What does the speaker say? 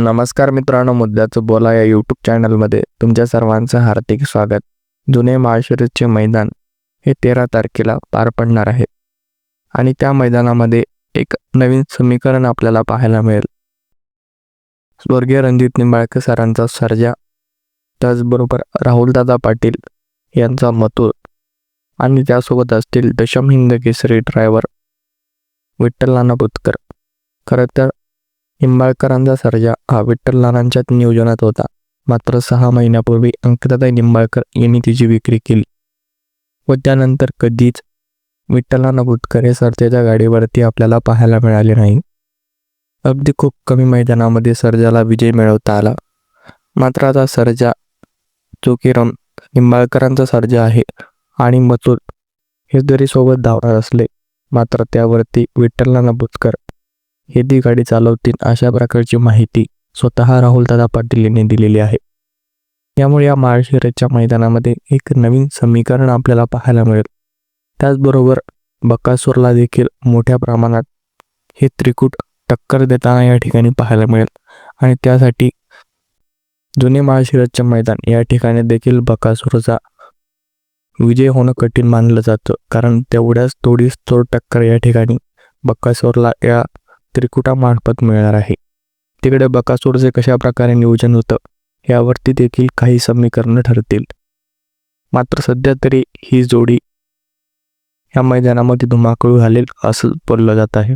नमस्कार मित्रांनो मुद्द्याचं बोला या यूट्यूब चॅनलमध्ये तुमच्या सर्वांचं हार्दिक स्वागत. जुने माळशिरसचे मैदान हे तेरा तारखेला पार पडणार आहे. आणि त्या मैदानामध्ये एक नवीन समीकरण आपल्याला पाहायला मिळेल. स्वर्गीय रणजित निंबाळकर सरांचा सर्जा त्याचबरोबर राहुलदादा पाटील यांचा मथुर आणि त्यासोबत असतील दशम हिंद केसरी ड्रायव्हर विठ्ठल नाना बुतकर खरं तर निंबाळकरांचा सर्जा हा विठ्ठल नानांच्याच नियोजनात होता. मात्र सहा महिन्यापूर्वी अंकिताताई निंबाळकर यांनी तिची विक्री केली. व त्यानंतर कधीच विठ्ठलाना नाना सरतेच्या हे गाडीवरती आपल्याला पाहायला मिळाले नाही. अगदी खूप कमी मैदानामध्ये सर्जाला विजय मिळवता आला. मात्र आता सर्जा जो की रम निंबाळकरांचा सर्जा आहे आणि मथुर हे जरी सोबत धावणार असले मात्र त्यावरती विठ्ठल नाना बुतकर हे ती गाडी चालवतील अशा प्रकारची माहिती स्वतः राहुल दादा पाटील यांनी दिलेली आहे. यामुळे या माळशिरसच्या मैदानामध्ये एक नवीन समीकरण आपल्याला पाहायला मिळेल. त्याचबरोबर बकासूरला देखील मोठ्या प्रमाणात हे त्रिकूट टक्कर देताना या ठिकाणी पाहायला मिळेल. आणि त्यासाठी जुने माळशिरसचे मैदान या ठिकाणी देखील बकासूरचा विजय होणं कठीण मानलं जातं. कारण तेवढ्याच थोडीच तोड टक्कर या ठिकाणी बक्कासूरला या त्रिकुटामार्फत मिळणार आहे. तिकडे बकासूरचे कशा प्रकारे नियोजन होतं यावरती देखील काही समीकरणं ठरतील. मात्र सध्या तरी ही जोडी या मैदानामध्ये धुमाकूळ घालेल असं बोललं जात आहे.